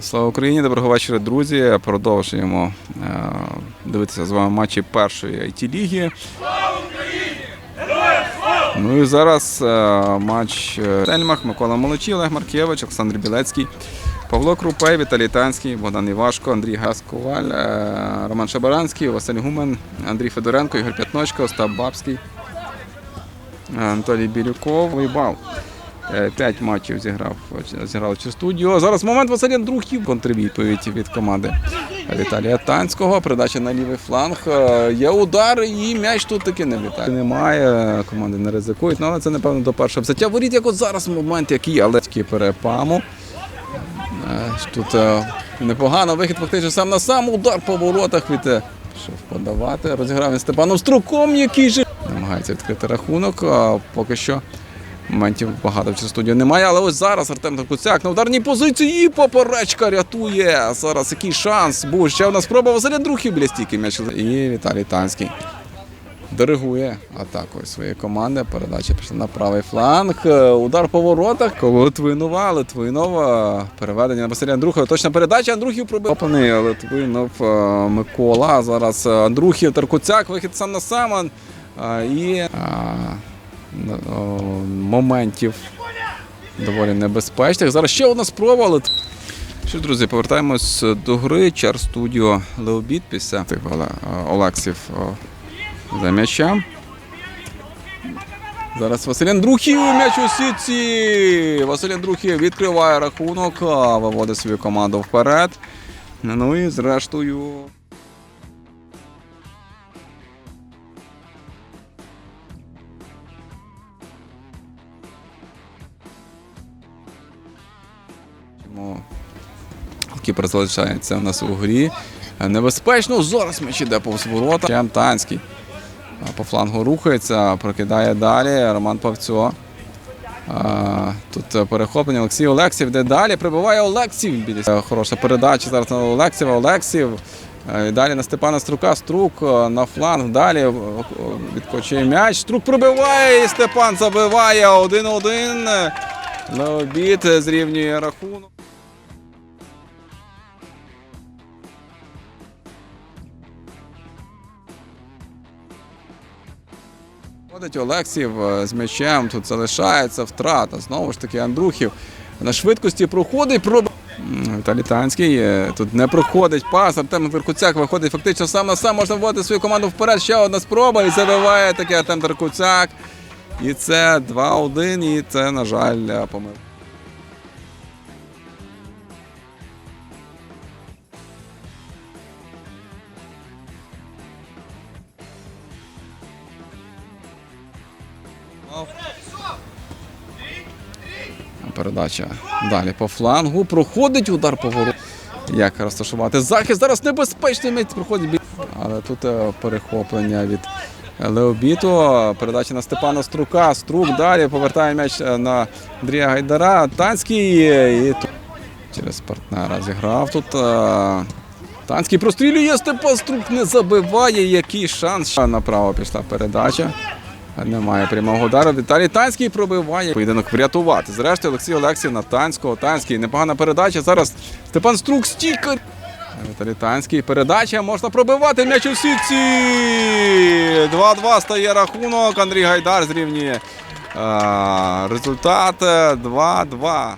Слава Україні! Доброго вечора, друзі. Продовжуємо е, дивитися з вами матчі першої it ліги Ну і зараз е, матч е, Сельмах, Микола Молочій, Олег Маркевич, Олександр Білецький, Павло Крупей, Віталій Танський, Богдан Івашко, Андрій Гасковаль, е, Роман Шабаранський, Василь Гумен, Андрій Федоренко, Ігор П'ятночко, Остап Бабський, е, Анатолій Бал. Е, П'ять матчів зіграв, зіграли цю студію. Зараз момент Василь Андрухів. Контрвідповідь від команди Віталія Танського. Передача на лівий фланг. Е, Є удар і м'яч тут таки не влітає. Немає, команди не ризикують. Ну, але це, напевно, до першого взяття. Воріт, як от зараз момент, який, але перепаму. Е, Тут е, непогано вихід фактично сам на сам удар по воротах від е, пішов подавати. Розіграв він Степаном Струком, який же намагається відкрити рахунок. А поки що моментів багато в цій студії немає. Але ось зараз Артем Таркуцяк на ударній позиції. Поперечка рятує. Зараз який шанс був. Ще одна спроба Василя Друхів біля стійки м'яч. І Віталій Танський. Диригує атакою своєї команди. Передача пішла на правий фланг. Удар по воротах. Литвинова, Литвинова. Переведення на Василя Андрухова. Точна передача. Андрухів пробив. Опаний Литвинов е, Микола. Зараз е, Андрухів, Таркуцяк. Вихід сам на сам. І моментів доволі небезпечних. Зараз ще одна спроба. Але... Що ж, друзі, повертаємось до гри. Чар студіо Леобіт після тих Олексів за м'ячем. Зараз Василь Андрухів, м'яч у сітці. Василь Андрухів відкриває рахунок, виводить свою команду вперед. Ну і зрештою. Тому Кіпер залишається у нас у грі. Небезпечно. Зараз м'яч іде повз ворота. Чем Танський. По флангу рухається, прокидає далі. Роман Павцьо. Тут перехоплення Олексій Олексів йде далі. Прибиває Олексів. Хороша передача зараз на. Олексів. І Далі на Степана Струка. Струк на фланг. Далі відкочує м'яч. Струк пробиває і Степан забиває 1-1. Леобід зрівнює рахунок. Ходить Олексів е, з м'ячем, тут залишається втрата. Знову ж таки, Андрухів на швидкості проходить. Проб... М, Віталій Танський е, тут не проходить пас. Артем Веркуцяк виходить фактично сам на сам. Можна вводити свою команду вперед. Ще одна спроба і забиває таке Артем Веркуцяк. І це 2-1, і це, на жаль, помилка. Передача далі по флангу. Проходить удар по воротах. Як розташувати захист? Зараз небезпечний м'яч проходить. Але тут е, перехоплення від Леобіту. Передача на Степана Струка. Струк далі повертає м'яч е, на Андрія Гайдара. Танський е, і тут через партнера зіграв тут. Танський прострілює Степан Струк не забиває. Який шанс. Направо пішла передача. Немає прямого удару. Віталій Танський пробиває. Поєдинок врятувати. Зрештою, Олексій Олексій на Танського. Танський. Непогана передача. Зараз Степан Струк стійка. Віталій Танський. Передача. Можна пробивати м'яч у сітці. 2-2 стає рахунок. Андрій Гайдар зрівнює. Е, Результат е, 2-2.